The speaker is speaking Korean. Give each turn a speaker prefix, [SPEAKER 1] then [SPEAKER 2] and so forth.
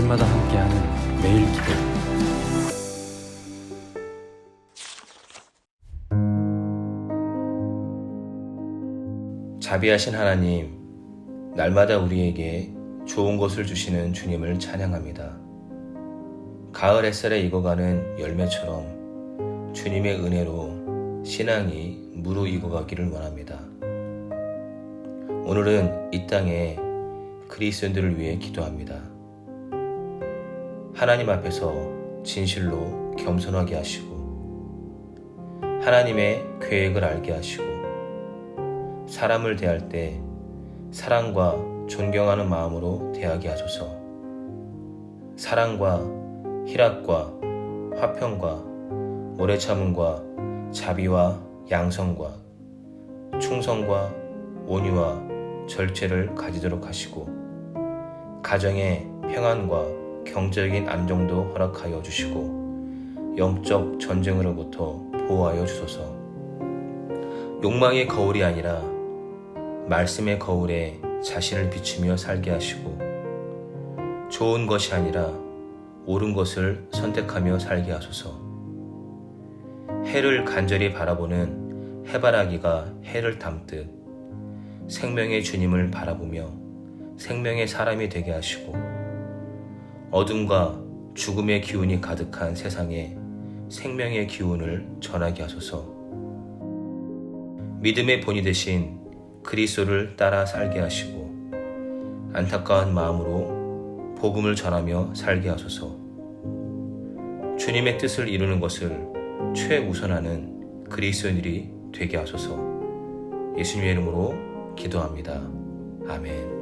[SPEAKER 1] 아침마다 함께하는 매일 기도
[SPEAKER 2] 자비하신 하나님, 날마다 우리에게 좋은 것을 주시는 주님을 찬양합니다. 가을 햇살에 익어가는 열매처럼 주님의 은혜로 신앙이 무르익어가기를 원합니다. 오늘은 이 땅에 그리스도인들을 위해 기도합니다. 하나님 앞에서 진실로 겸손하게 하시고 하나님의 계획을 알게 하시고 사람을 대할 때 사랑과 존경하는 마음으로 대하게 하소서. 사랑과 희락과 화평과 오래 참음과 자비와 양성과 충성과 온유와 절제를 가지도록 하시고 가정의 평안과 경제적인 안정도 허락하여 주시고 영적 전쟁으로부터 보호하여 주소서. 욕망의 거울이 아니라 말씀의 거울에 자신을 비추며 살게 하시고 좋은 것이 아니라 옳은 것을 선택하며 살게 하소서. 해를 간절히 바라보는 해바라기가 해를 담듯 생명의 주님을 바라보며 생명의 사람이 되게 하시고 어둠과 죽음의 기운이 가득한 세상에 생명의 기운을 전하게 하소서. 믿음의 본이 되신 그리스도를 따라 살게 하시고 안타까운 마음으로 복음을 전하며 살게 하소서. 주님의 뜻을 이루는 것을 최우선하는 그리스도인들이 되게 하소서. 예수님의 이름으로 기도합니다. 아멘.